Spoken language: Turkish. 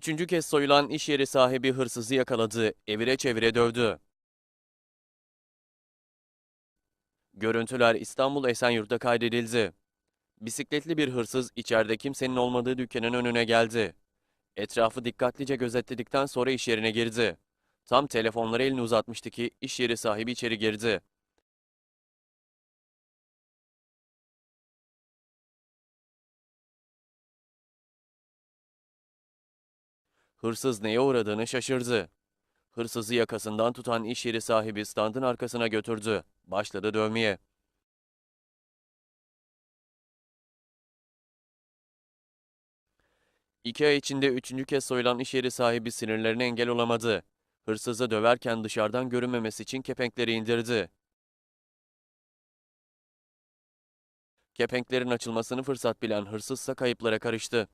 Üçüncü kez soyulan iş yeri sahibi hırsızı yakaladı, evire çevire dövdü. Görüntüler İstanbul Esenyurt'ta kaydedildi. Bisikletli bir hırsız içeride kimsenin olmadığı dükkanın önüne geldi. Etrafı dikkatlice gözetledikten sonra iş yerine girdi. Tam telefonları elini uzatmıştı ki iş yeri sahibi içeri girdi. Hırsız neye uğradığını şaşırdı. Hırsızı yakasından tutan iş yeri sahibi standın arkasına götürdü. Başladı dövmeye. İki ay içinde üçüncü kez soyulan iş yeri sahibi sinirlerine engel olamadı. Hırsızı döverken dışarıdan görünmemesi için kepenkleri indirdi. Kepenklerin açılmasını fırsat bilen hırsızsa kayıplara karıştı.